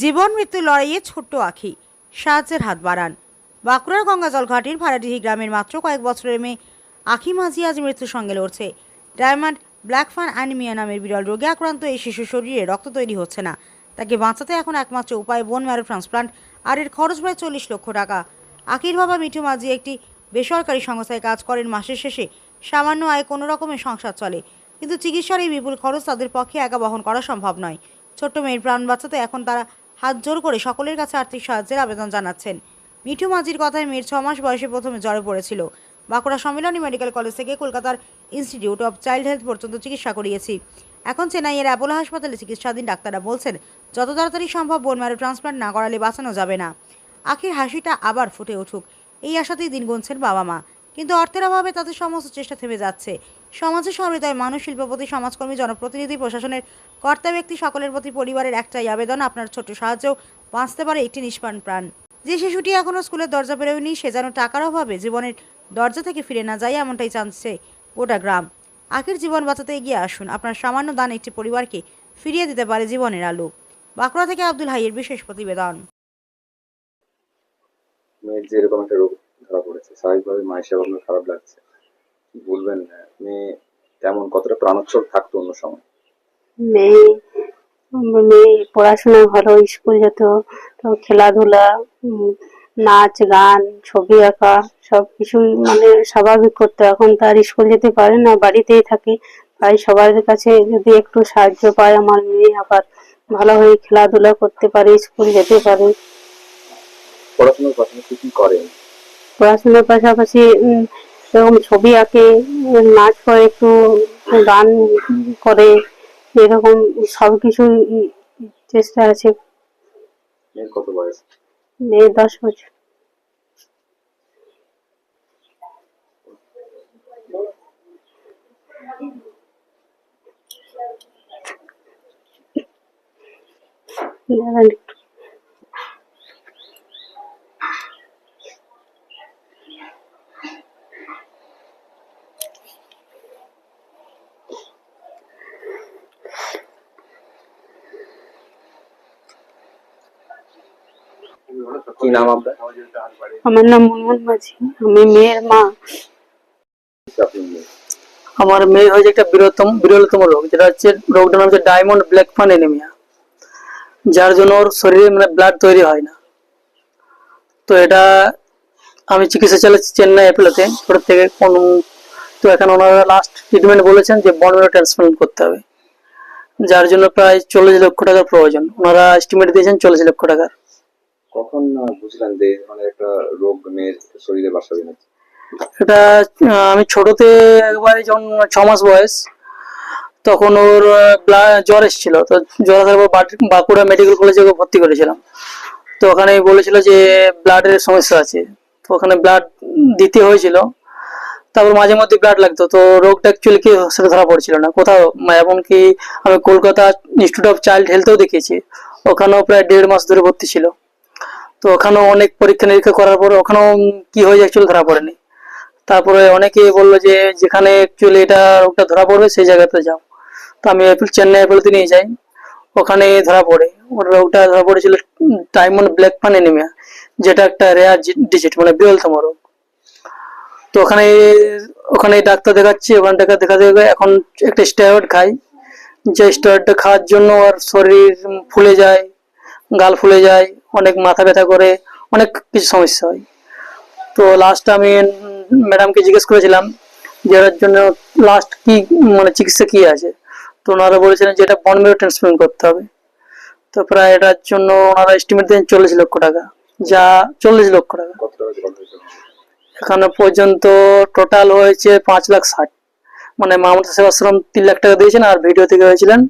জীবন মৃত্যু লড়াইয়ে ছোট্ট আখি। সাহায্যের হাত বাড়ান। বাঁকুড়ার গঙ্গাজল ঘাটির ভাড়াডিহি গ্রামের মাত্র কয়েক বছরের মেয়ে আখি মাঝি আজ মৃত্যুর সঙ্গে লড়ছে। ডায়মন্ড, ব্ল্যাক ফান অ্যানিমিয়া নামের বিরল রোগে আক্রান্ত এই শিশুর শরীরে রক্ত তৈরি হচ্ছে না। তাকে বাঁচাতে এখন একমাত্র উপায় বোন ম্যারো ট্রান্সপ্লান্ট, আর এর খরচ প্রায় চল্লিশ লক্ষ টাকা। আখির বাবা মিঠু মাঝি একটি বেসরকারি সংস্থায় কাজ করেন মাসের শেষে। সামান্য আয় কোনো রকমের সংসার চলে। কিন্তু চিকিৎসার এই বিপুল খরচ তাদের পক্ষে একা বহন করা সম্ভব নয়। ছোট্ট মেয়ের প্রাণ বাঁচাতে এখন তারা হাত জোর করে সকলের কাছে আর্থিক সাহায্যের আবেদন জানাচ্ছেন। মিঠু মাঝির কথায় মেয়ের ছ মাস বয়সে প্রথমে জ্বরে পড়েছিল। বাঁকুড়া সম্মিলনী মেডিকেল কলেজ থেকে কলকাতার ইনস্টিটিউট অফ চাইল্ড হেলথ পর্যন্ত চিকিৎসা করিয়েছি। এখন চেন্নাইয়ের অ্যাপোলো হাসপাতালে চিকিৎসাধীন ডাক্তাররা বলছেন, যত তাড়াতাড়ি সম্ভব বোন ম্যারো ট্রান্সপ্লান্ট না করালে বাঁচানো যাবে না। আখির হাসিটা আবার ফুটে উঠুক। এই আশাতেই দিন গুনছেন বাবা মা। কিন্তু অর্থের অভাবে তাদের সমস্ত চেষ্টা থেমে যাচ্ছে। সমাজে সহৃদয় মানুষ, শিল্পপতি, সমাজকর্মী, জনপ্রতিনিধি, প্রশাসনের কর্তা ব্যক্তি সকলের প্রতি পরিবারের একটাই আবেদন, আপনার ছোট সাহায্যেও বাঁচতে পারে একটি নিষ্পাণ প্রাণ। যে শিশুটি এখনও স্কুলের দরজা পেরোয়নি, সে যেন টাকার অভাবে জীবনের দরজা থেকে ফিরে না যায়, এমনটাই চাচ্ছে গোটা গ্রাম। আখির জীবন বাঁচাতে এগিয়ে আসুন, আপনার সামান্য দান একটি পরিবারকে ফিরিয়ে দিতে পারে জীবনের আলো। বাঁকুড়া থেকে আব্দুল হাইয়ের বিশেষ প্রতিবেদন। মেয়ের যে এরকম একটা রোগ ধরা পড়েছে, স্বাভাবিকভাবে মায়ের সেবা খারাপ লাগছে। কি বলবেন মেয়ে তেমন কতটা প্রাণোচ্ছল থাকতো অন্য সময়? মেয়ে মেয়ে পড়াশোনা ভালো স্কুল যেত তো খেলাধুলা নাচ গান ছবি আঁকা সব কিছুই মানে স্বাভাবিক করতো। এখন তার স্কুল যেতে পারে না বাড়িতেই থাকে। তাই সবার কাছে যদি একটু সাহায্য পায় আমার মেয়ে আবার ভালোভাবে খেলাধুলা করতে পারে স্কুল যেতে পারে। পড়াশোনার পাশাপাশি কি করেন? পড়াশোনার পাশাপাশি এরকম ছবি আঁকে নাচ করে একটু গান করে এরকম সবকিছুই চেষ্টা আছে। কত বয়স? মেয়ে দশ বছর। দাঁড়ান একটু। কি নাম আপনার? আমার নাম মুনমুন মাঝি। আমি মেয়ের মা। আমার মেয়ে হয়েছে একটা বিরতম বিরলতম রোগ যেটা হচ্ছে রোগটার নাম হচ্ছে ডায়মন্ড ব্ল্যাক ফান এনিমিয়া যার জন্য ওর শরীরে মানে ব্লাড তৈরি হয় না। তো এটা আমি চিকিৎসা চালাচ্ছি চেন্নাই অ্যাপেলোতে ছোট থেকে কোন তো এখন ওনারা লাস্ট ট্রিটমেন্ট বলেছেন যে বন মেরো ট্রান্সপ্লান্ট করতে হবে। যার জন্য প্রায় চল্লিশ লক্ষ টাকার প্রয়োজন। ওনারা এস্টিমেট দিয়েছেন চল্লিশ লক্ষ টাকার। কখন বুঝলেন যে মানে একটা রোগ মেয়ের শরীরে বাসা বেঁধেছে? আমি ছোটতে একবারে যখন ছ মাস বয়স, তখন ওর জ্বর এসেছিল। তো জ্বর আসার পর বাঁকুড়া মেডিকেল কলেজে ওকে ভর্তি করেছিলাম। তো ওখানে বলেছিল যে ব্লাডের সমস্যা আছে। তো ওখানে ব্লাড দিতে হয়েছিল। তারপর মাঝে মধ্যে ব্লাড লাগতো। তো রোগটা অ্যাকচুয়ালি কি সেটা ধরা পড়ছিল না। কোথাও এমনকি আমি কলকাতা ইনস্টিটিউট অফ চাইল্ড হেলথেও দেখিয়েছি। ওখানেও প্রায় দেড় মাস ধরে ভর্তি ছিল। তো ওখানেও অনেক পরীক্ষা নিরীক্ষা করার পর ওখানেও কি হয়েছে অ্যাকচুয়ালি ধরা পড়েনি। তারপরে অনেকে বলল যে যেখানে অ্যাকচুয়ালি এটা রোগটা ধরা পড়বে সেই জায়গাতে যাও। তো আমি অ্যাপেল চেন্নাই অ্যাপেলতে নিয়ে যাই। ওখানে ধরা পড়ে। ওর রোগটা ধরা পড়েছিল ডায়মন্ড ব্ল্যাক পান এনিমিয়া যেটা একটা রেয়ার ডিজিট মানে বিরলতম রোগ। তো ওখানে ওখানে ডাক্তার দেখাচ্ছি, ওখানে ডাক্তার দেখাতে দেখাতে এখন একটা স্টেরয়েড খাই। যে স্টেরয়েডটা খাওয়ার জন্য ওর শরীর ফুলে যায়, গাল ফুলে যায় অনেক মাথা ব্যথা করে অনেক কিছু সমস্যা হয়। তো লাস্ট আমি ম্যাডামকে জিজ্ঞেস করেছিলাম যে এর জন্য লাস্ট কি মানে চিকিৎসা কি আছে? তো ওনারা বলেছিলেন যে এটা বন মেরো ট্রান্সপ্লান্ট করতে হবে। তো প্রায় এটার জন্য ওনারা এস্টিমেট দেন চল্লিশ লক্ষ টাকা। যা চল্লিশ লক্ষ টাকা। এখানে পর্যন্ত টোটাল হয়েছে পাঁচ লাখ ষাট। মানে মামতা সেবাশ্রম তিন লাখ টাকা দিয়েছেন আর ভিডিও থেকে হয়েছিলেন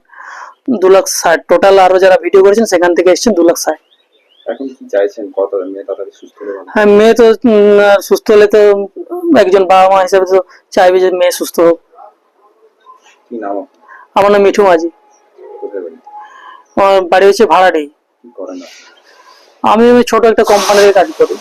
দু লাখ ষাট। টোটাল আরও যারা ভিডিও করেছেন সেখান থেকে এসেছেন দু লাখ ষাট। এখন কি চাইছেন কত মেয়ে তাড়াতাড়ি সুস্থ হবে হ্যাঁ মেয়ে তো সুস্থ হলে তো একজন বাবা মা হিসেবে তো চাইবে যে মেয়ে সুস্থ হোক। কি নাম আমার নাম মিঠু মাঝি। আমার বাড়ি হচ্ছে আপনি? আমি ছোট একটা কোম্পানিতে কাজ করি।